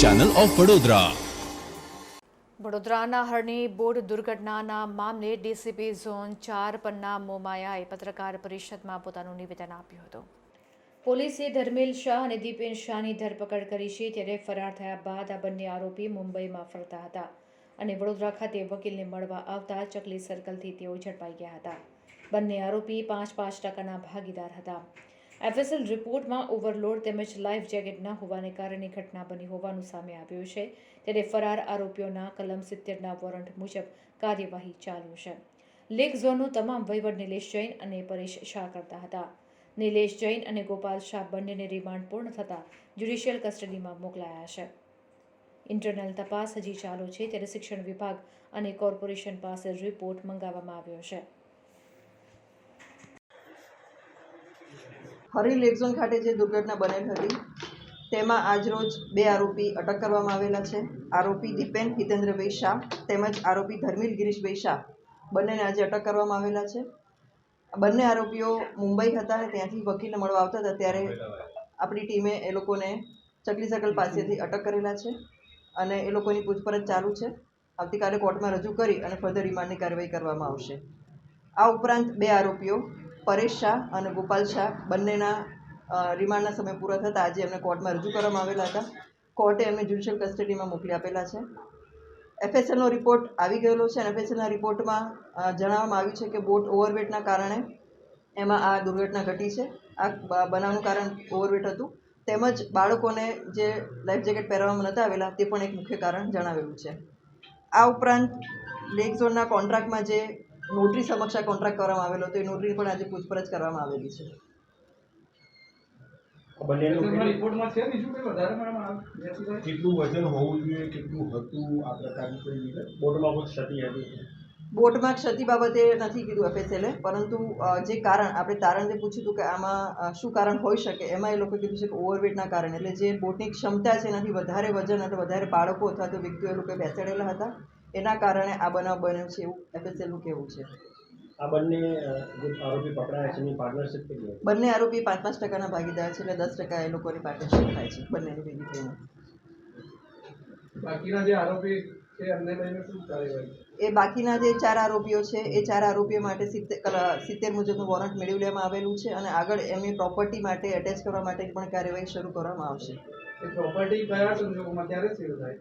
Channel of Vadodara વડોદરાના Harni boat દુર્ઘટનાના મામલે DCP zone ચાર પન્ના મોમાયાએ પત્રકાર પરિષદમાં પોતાનું નિવેદન આપ્યું હતું. પોલીસે ધર્મેલ શાહ અને દીપેન શાહની ધરપકડ કરી છે ત્યારે ફરાર થયા બાદ આ બંને આરોપી મુંબઈમાં ફરતા હતા અને વડોદરા ખાતે વકીલને મળવા આવતા ચકલી સર્કલથી તેઓ ઝડપાઈ ગયા હતા. બંને આરોપી પાંચ પાંચ ટકાના ભાગીદાર હતા. એફએસએલ રિપોર્ટમાં ઓવરલોડ તેમજ લાઈફ જેકેટ ન હોવાને કારણે ઘટના બની હોવાનું સામે આવ્યું છે. ત્યારે ફરાર આરોપીઓના કલમ સિત્તેરના વોરંટ મુજબ કાર્યવાહી ચાલુ છે. લેક ઝોનનું તમામ વહીવટ નિલેશ જૈન અને પરેશ શાહ કરતા હતા. નિલેશ જૈન અને ગોપાલ શાહ બંનેને રિમાન્ડ પૂર્ણ થતાં જ્યુડિશિયલ કસ્ટડીમાં મોકલાયા છે. ઇન્ટરનલ તપાસ હજી ચાલુ છે ત્યારે શિક્ષણ વિભાગ અને કોર્પોરેશન પાસે રિપોર્ટ મંગાવવામાં આવ્યો છે. હરી લેકઝોન ખાતે જે દુર્ઘટના બનેલ હતી, તેમાં આજરોજ બે આરોપી અટક કરવામાં આવેલા છે. આરોપી દીપેન હિતેન્દ્રભાઈ શાહ તેમજ આરોપી ધર્મીલ ગિરીશભાઈ શાહ બંનેને આજે અટક કરવામાં આવેલા છે. બંને આરોપીઓ મુંબઈ હતા અને ત્યાંથી વકીલને મળવા આવતા હતા ત્યારે આપણી ટીમે એ લોકોને ચકલી સર્કલ પાસેથી અટક કરેલા છે અને એ લોકોની પૂછપરછ ચાલુ છે. આવતીકાલે કોર્ટમાં રજૂ કરી અને ફર્ધર રિમાન્ડની કાર્યવાહી કરવામાં આવશે. આ ઉપરાંત બે આરોપીઓ પરેશ શાહ અને ગોપાલ શાહ બંનેના રિમાન્ડના સમય પૂરા થતાં આજે એમને કોર્ટમાં રજૂ કરવામાં આવેલા હતા. કોર્ટે એમને જ્યુડિશિયલ કસ્ટડીમાં મોકલી આપેલા છે. એફએસએલનો રિપોર્ટ આવી ગયેલો છે અને એફએસએલના રિપોર્ટમાં જણાવવામાં આવ્યું છે કે બોટ ઓવરવેટના કારણે એમાં આ દુર્ઘટના ઘટી છે. આ બનાવનું કારણ ઓવરવેટ હતું. તેમજ બાળકોને જે લાઈફ જેકેટ પહેરવામાં નહોતા આવેલા તે પણ એક મુખ્ય કારણ જણાવેલું છે. આ ઉપરાંત લેક ઝોનના કોન્ટ્રાક્ટમાં જે નોટરી સમક્ષ આ કોન્ટ્રાક્ટ કરવામાં આવેલો હતો. એ નોટરી પણ આજે પૂછપરછ કરવામાં આવેલી છે. કેટલું- વજન હોવું જોઈએ કેટલું હતું આ પ્રકારની કોઈ બોટમાં કોઈ ક્ષતિ હતી બોટમાં ક્ષતિ બાબતે નથી કીધું એફએસએલે પરંતુ જે કારણ આપણે તારણ જે પૂછ્યું હતું કે આમાં શું કારણ હોઈ શકે એમાં એ લોકો કીધું છે કે ઓવરવેટના કારણે. એટલે જે બોટની ક્ષમતા છે એનાથી વધારે વજન અથવા વધારે બાળકો અથવા તો વ્યક્તિઓ એ લોકો બેસાડેલા હતા. એના કારણે આ બનાવ બન્યો છે એવું એફએસએલનું કહેવું છે. આ બંને આરોપી પકડાયા છે એની પાર્ટનરશિપ કેટલી બંને આરોપી પાંચ પાંચ ટકાના ભાગીદાર છે એટલે દસ ટકા એ લોકોની પાર્ટનરશિપ થાય છે બંનેની ભેગી થઈને બાકીના જે આરોપી છે એમને લઈને શું કાર્યવાહી? એ બાકીના જે ચાર આરોપીઓ છે એ ચાર આરોપીઓ માટે સિત્તેર સિત્તેર મુજબનું વોરંટ મેળવી લેવામાં આવેલું છે અને આગળ એમની પ્રોપર્ટી માટે એટેચ કરવા માટે પણ કાર્યવાહી શરૂ કરવામાં આવશે. પ્રોપર્ટી કયા સંજોગોમાં ક્યારે શરૂ થાય?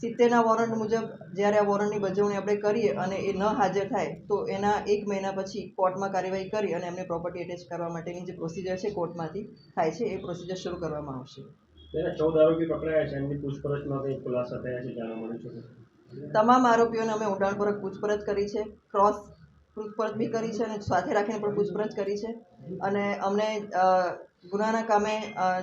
સિત્તેરના વોરંટ મુજબ જ્યારે આ વોરંટની બજવણી આપણે કરીએ અને એ ન હાજર થાય તો એના એક મહિના પછી કોર્ટમાં કાર્યવાહી કરી અને એમને પ્રોપર્ટી એટેચ કરવા માટેની જે પ્રોસિજર છે કોર્ટમાંથી થાય છે એ પ્રોસિજર શરૂ કરવામાં આવશે. ચૌદ આરોપી પકડાયા છે એમની પૂછપરછમાં કંઈ ખુલાસા થયા છે જાણવા મળ્યું છે? તમામ આરોપીઓને અમે ઊંડાણપૂર્વક પૂછપરછ કરી છે ક્રોસ પૂછપરછ બી કરી છે અને સાથે રાખીને પણ પૂછપરછ કરી છે. અને અમને ગુનાના કામે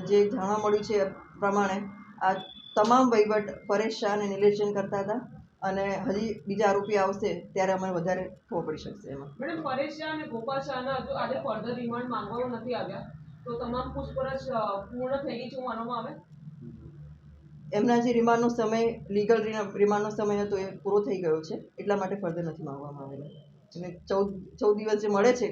જે જાણવા મળ્યું છે પ્રમાણે આ તમામ વહીવટ પરેશ શાહ અને નિલેશ જૈન કરતા હતા અને હજી બીજા આરોપી આવશે ત્યારે અમને વધારે ખબર પડી શકશે એમાં. મેડમ પરેશ શાહ અને ગોપાલ શાહના જો આજે ફર્ધર રિમાન્ડ માંગવામાં નથી આવ્યા. તો તમામ પૂછપરછ પૂર્ણ થઈ ગઈ છે માનવામાં આવે? એમના જે રિમાન્ડનો સમય લીગલ રિમાન્ડનો સમય હતો એ પૂરો થઈ ગયો છે એટલા માટે ફર્ધર નથી માંગવામાં આવેલા. અને ચૌદ ચૌદ દિવસ જે મળે છે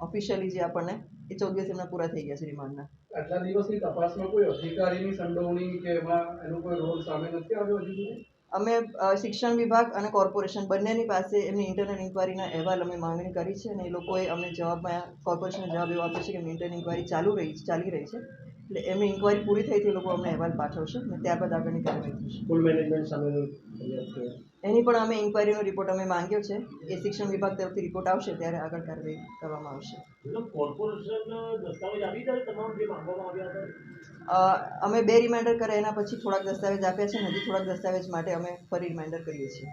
ઓફિશિયલી જે આપણને એ ચૌદ દિવસ એમના પૂરા થઈ ગયા છે રિમાન્ડના આટલા દિવસની તપાસમાં કોઈ અધિકારીની સંડોવણી કે એમાં એનો કોઈ રોલ સામે નથી આવ્યો હજુ સુધી? અમે શિક્ષણ વિભાગ અને કોર્પોરેશન બંનેની પાસે એમની ઇન્ટરનલ ઇન્કવાયરીના અહેવાલ અમે માંગણી કરી છે અને એ લોકોએ અમને જવાબમાં કોર્પોરેશને જવાબ એવો આપ્યો છે કે એમની ઇન્ટરનલ ઇન્કવાયરી ચાલુ રહી, ચાલી રહી છે. એટલે એમની ઇન્કવાયરી પૂરી થઈ તે લોકો અમને અહેવાલ પાઠવશે અને ત્યારબાદ આગળની કાર્યવાહી થશે. સ્કૂલ મેનેજમેન્ટ સામે એની પણ અમે ઇન્કવાયરીનો રિપોર્ટ અમે માંગ્યો છે. એ શિક્ષણ વિભાગ તરફથી રિપોર્ટ આવશે ત્યારે આગળ કાર્યવાહી કરવામાં આવશે. કોર્પોરેશન દસ્તાવેજ આપી જે માંગવામાં આવ્યા અમે બે રિમાઇન્ડર કરે એના પછી થોડાક દસ્તાવેજ આપ્યા છે હજી થોડાક દસ્તાવેજ માટે અમે ફરી રિમાઇન્ડર કરીએ છીએ.